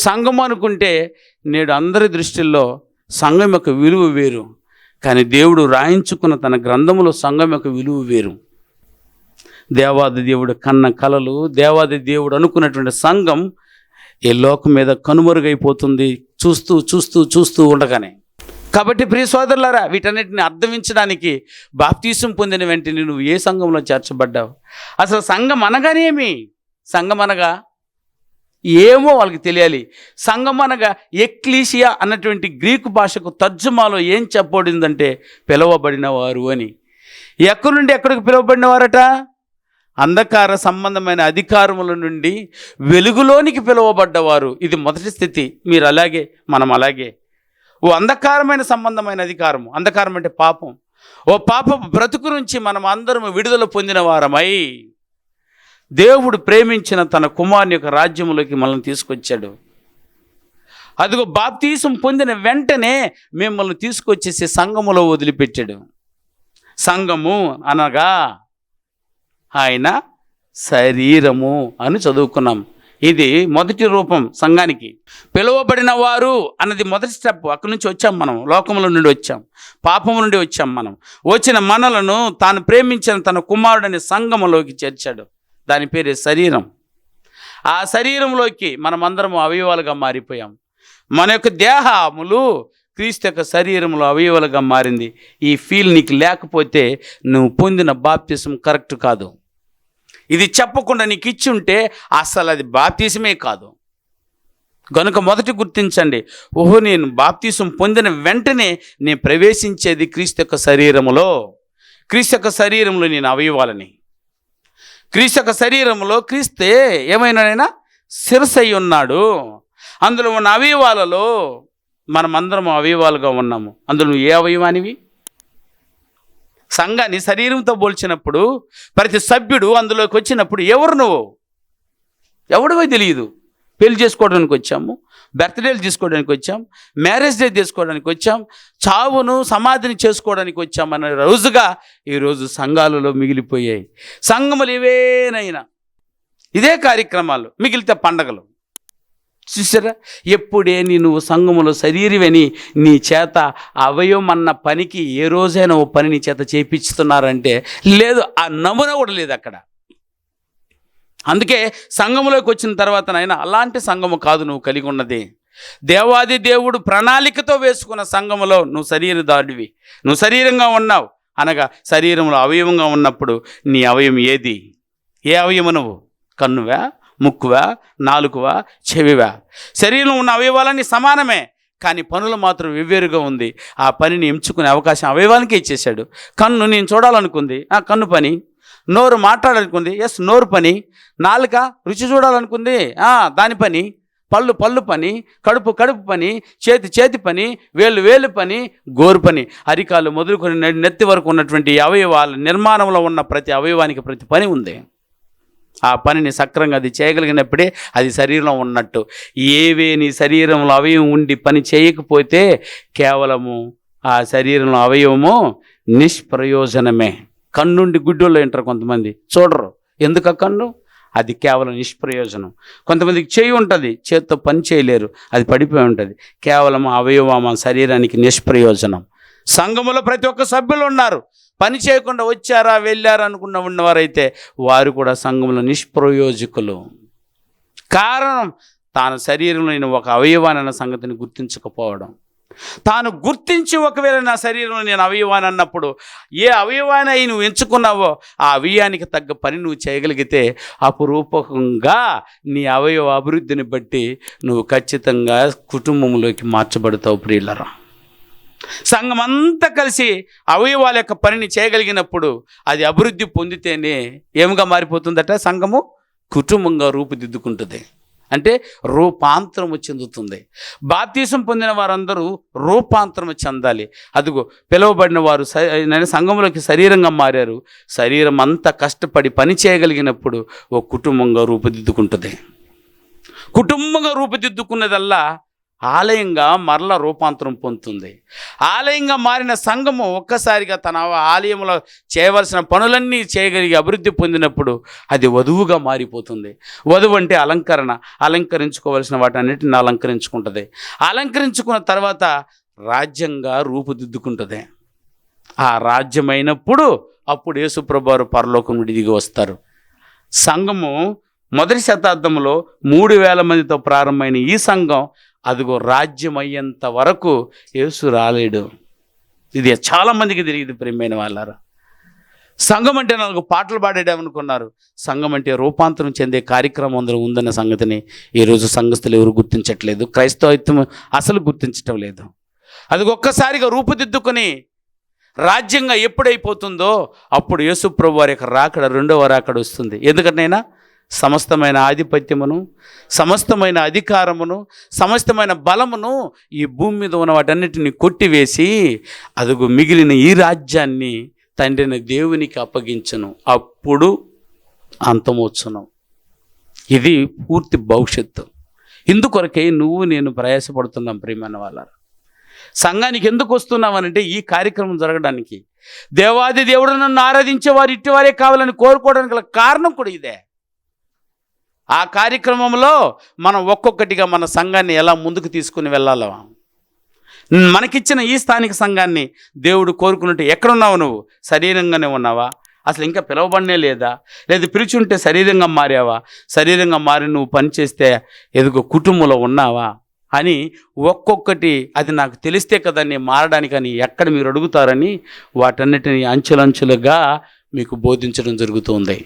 సంఘం అనుకుంటే నేడు అందరి దృష్టిల్లో సంఘం యొక్క విలువ వేరు. కానీ దేవుడు రాయించుకున్న తన గ్రంథములో సంఘం యొక్క విలువ వేరు. దేవాది దేవుడు కన్న కలలు దేవాది దేవుడు అనుకున్నటువంటి సంఘం ఈ లోకం మీద కనుమరుగైపోతుంది. చూస్తూ చూస్తూ చూస్తూ ఉండగానే. కాబట్టి ప్రియ సోదరులారా వీటన్నిటిని అర్థమించడానికి బాప్తీసం పొందిన వెంటనే నువ్వు ఏ సంఘంలో చేర్చబడ్డావు? అసలు సంఘం అనగానేమి? సంఘం అనగా ఏమో వాళ్ళకి తెలియాలి. సంఘం అనగా ఎక్లీషియా అన్నటువంటి గ్రీకు భాషకు తర్జుమాలో ఏం చెప్పబడిందంటే పిలువబడిన వారు అని. ఎక్కడి నుండి ఎక్కడికి పిలువబడిన వారట? అంధకార సంబంధమైన అధికారముల నుండి వెలుగులోనికి పిలువబడ్డవారు. ఇది మొదటి స్థితి. మీరు అలాగే మనం అలాగే. ఓ అంధకారమైన సంబంధమైన అధికారము. అంధకారం అంటే పాపం. ఓ పాప బ్రతుకు నుంచి మనం అందరం విడుదల పొందిన వారమై దేవుడు ప్రేమించిన తన కుమారుని యొక్క రాజ్యములోకి మనల్ని తీసుకొచ్చాడు. అదిగో బాప్తీసం పొందిన వెంటనే మిమ్మల్ని తీసుకొచ్చేసి సంఘములో వదిలిపెట్టాడు. సంఘము అనగా ఆయన శరీరము అని చదువుకున్నాం. ఇది మొదటి రూపం సంఘానికి. పిలువబడిన వారు అన్నది మొదటి స్టెప్. అక్కడి నుంచి వచ్చాం మనం. లోకముల నుండి వచ్చాం. పాపము నుండి వచ్చాం మనం. వచ్చిన మనలను తాను ప్రేమించిన తన కుమారుడని సంఘములోకి చేర్చాడు. దాని పేరే శరీరం. ఆ శరీరంలోకి మనమందరం అవయవాలుగా మారిపోయాం. మన యొక్క దేహములు క్రీస్తు యొక్క శరీరంలో అవయవాలుగా మారింది. ఈ ఫీల్ నీకు లేకపోతే నువ్వు పొందిన బాప్తిసం కరెక్ట్ కాదు. ఇది చెప్పకుండా నీకు ఇచ్చి ఉంటే అసలు అది బాప్తీసమే కాదు. కనుక మొదటి గుర్తించండి. ఓహో నేను బాప్తీసం పొందిన వెంటనే నేను ప్రవేశించేది క్రీస్తు యొక్క శరీరములో. క్రీస్తు యొక్క శరీరంలో నేను అవయవాలని. క్రీస్తు యొక్క శరీరంలో క్రీస్తే ఏమైనాడైనా శిరసై ఉన్నాడు అందులో ఉన్న అవయవాలలో మనమందరం అవయవాలుగా ఉన్నాము. అందులో నువ్వు ఏ అవయవానివి? సంఘాన్ని శరీరంతో పోల్చినప్పుడు ప్రతి సభ్యుడు అందులోకి వచ్చినప్పుడు ఎవరు నువ్వు? ఎవడివో తెలియదు. పెళ్ళి చేసుకోవడానికి వచ్చాము బర్త్డేలు తీసుకోవడానికి వచ్చాం మ్యారేజ్ డే తీసుకోవడానికి వచ్చాం చావును సమాధిని చేసుకోవడానికి వచ్చామన్న రోజుగా ఈరోజు సంఘాలలో మిగిలిపోయాయి. సంఘములు ఇవేనైనా. ఇదే కార్యక్రమాలు మిగిలితే పండగలు. చూసారా ఎప్పుడే నువ్వు సంఘములో శరీరమని నీ చేత అవయం అన్న పనికి ఏ రోజైనా ఓ పని నీ చేత చేపించుతున్నారంటే లేదు ఆ నమూన కూడా లేదు అక్కడ. అందుకే సంఘములోకి వచ్చిన తర్వాత నాయన అలాంటి సంఘము కాదు నువ్వు కలిగి ఉన్నది. దేవాది దేవుడు ప్రణాళికతో వేసుకున్న సంఘములో నువ్వు శరీరదాడివి నువ్వు శరీరంగా ఉన్నావు. అనగా శరీరంలో అవయవంగా ఉన్నప్పుడు నీ అవయం ఏది? ఏ అవయవం నువ్వు? కన్నువా? ముక్కువా? నాలుగువా చెవివా? శరీరంలో ఉన్న అవయవాలన్నీ సమానమే కానీ పనులు మాత్రం వెవ్వేరుగా ఉంది. ఆ పనిని ఎంచుకునే అవకాశం అవయవానికి ఇచ్చేశాడు. కన్ను నేను చూడాలనుకుంది. ఆ కన్ను పని. నోరు మాట్లాడాలనుకుంది. ఎస్ నోరు పని. నాలుక రుచి చూడాలనుకుంది. దాని పని. పళ్ళు పళ్ళు పని. కడుపు కడుపు పని. చేతి చేతి పని. వేలు వేలు పని. గోరు పని. అరికాలు మొదలుకొని నెత్తి వరకు ఉన్నటువంటి అవయవాల నిర్మాణంలో ఉన్న ప్రతి అవయవానికి ప్రతి పని ఉంది. ఆ పనిని సక్రంగా అది చేయగలిగినప్పుడే అది శరీరంలో ఉన్నట్టు. ఏవే నీ శరీరంలో అవయవం ఉండి పని చేయకపోతే కేవలము ఆ శరీరంలో అవయవము నిష్ప్రయోజనమే. కన్నుండి గుడ్డోళ్ళు వింటారు కొంతమంది. చూడరు. ఎందుకు ఆ కన్ను? అది కేవలం నిష్ప్రయోజనం. కొంతమందికి చేయి ఉంటుంది చేత్తో పని చేయలేరు అది పడిపోయి ఉంటుంది. కేవలం అవయవం శరీరానికి నిష్ప్రయోజనం. సంఘములో ప్రతి ఒక్క సభ్యులు ఉన్నారు. పని చేయకుండా వచ్చారా వెళ్ళారా అనుకున్న ఉన్నవారైతే వారు కూడా సంఘంలో నిష్ప్రయోజకులు. కారణం తాను శరీరంలో ఒక అవయవానన్న సంగతిని గుర్తించకపోవడం. తాను గుర్తించి ఒకవేళ నా శరీరంలో నేను అవయవాన్ని అన్నప్పుడు ఏ అవయవాన్ని అయి నువ్వు ఎంచుకున్నావో ఆ అవయవానికి తగ్గ పని నువ్వు చేయగలిగితే అపురూపకంగా నీ అవయవ అభివృద్ధిని బట్టి నువ్వు ఖచ్చితంగా కుటుంబంలోకి మార్చబడతావు ప్రియులరా. సంఘం అంతా కలిసి అవయవాల యొక్క పనిని చేయగలిగినప్పుడు అది అభివృద్ధి పొందితేనే ఏమిగా మారిపోతుందట? సంఘము కుటుంబంగా రూపుదిద్దుకుంటుంది. అంటే రూపాంతరము చెందుతుంది. బాప్తీసం పొందిన వారందరూ రూపాంతరము చెందాలి. అదిగో పిలువబడిన వారు నేను సంఘంలోకి శరీరంగా మారారు. శరీరం అంతా కష్టపడి పని చేయగలిగినప్పుడు ఓ కుటుంబంగా రూపుదిద్దుకుంటుంది. కుటుంబంగా రూపుదిద్దుకున్నదల్లా ఆలయంగా మరల రూపాంతరం పొందుతుంది. ఆలయంగా మారిన సంఘము ఒక్కసారిగా తన ఆలయంలో చేయవలసిన పనులన్నీ చేయగలిగి అభివృద్ధి పొందినప్పుడు అది వధువుగా మారిపోతుంది. వధువు అంటే అలంకరణ. అలంకరించుకోవలసిన వాటన్నిటిని అలంకరించుకుంటుంది. అలంకరించుకున్న తర్వాత రాజ్యంగా రూపుదిద్దుకుంటుంది. ఆ రాజ్యమైనప్పుడు అప్పుడు యేసుప్రభువారు పరలోకం నుండి దిగి వస్తారు. సంఘము మొదటి శతాబ్దంలో మూడు వేల మందితో ప్రారంభమైన ఈ సంఘం అదిగో రాజ్యం అయ్యేంత వరకు యేసు రాలేడు. ఇది చాలామందికి తెలియదు ప్రియమైన వాళ్ళారు. సంఘం అంటే నాలుగు పాటలు పాడేడామనుకున్నారు సంఘం అంటే రూపాంతరం చెందే కార్యక్రమం అందులో ఉందన్న సంగతిని ఈరోజు సంఘస్థులు ఎవరు గుర్తించట్లేదు. క్రైస్తవత్వం అసలు గుర్తించటం లేదు. అది ఒక్కసారిగా రూపుదిద్దుకొని రాజ్యంగా ఎప్పుడైపోతుందో అప్పుడు యేసుప్రభు వారి యొక్క రాకడ రెండవ రాకడ వస్తుంది. ఎందుకంటేనా సమస్తమైన ఆధిపత్యమును సమస్తమైన అధికారమును సమస్తమైన బలమును ఈ భూమి మీద ఉన్న వాటన్నిటిని కొట్టివేసి అదుగు మిగిలిన ఈ రాజ్యాన్ని తండ్రిని దేవునికి అప్పగించను. అప్పుడు అంతమొచ్చును. ఇది పూర్తి భవిష్యత్తు. ఇందుకొరకే నువ్వు నేను ప్రయాసపడుతున్నాం ప్రియమైన వాళ్ళ సంఘానికి ఎందుకు వస్తున్నామనంటే ఈ కార్యక్రమం జరగడానికి. దేవాది దేవుడు నన్ను ఆరాధించే వారు ఇట్టివారే కావాలని కోరుకోవడానికి గల కారణం కూడా ఇదే. ఆ కార్యక్రమంలో మనం ఒక్కొక్కటిగా మన సంఘాన్ని ఎలా ముందుకు తీసుకుని వెళ్ళాలో. మనకిచ్చిన ఈ స్థానిక సంఘాన్ని దేవుడు కోరుకున్నట్టు ఎక్కడున్నావు నువ్వు? శరీరంగానే ఉన్నావా? అసలు ఇంకా పిలవబడనే లేదా? లేదా పిలిచి ఉంటే శరీరంగా మారావా? శరీరంగా మారి నువ్వు పనిచేస్తే ఎదుగు కుటుంబంలో ఉన్నావా? అని ఒక్కొక్కటి అది నాకు తెలిస్తే కదా నేను మారడానికని ఎక్కడ మీరు అడుగుతారని వాటన్నిటిని అంచెలంచెలుగా మీకు బోధించడం జరుగుతుంది.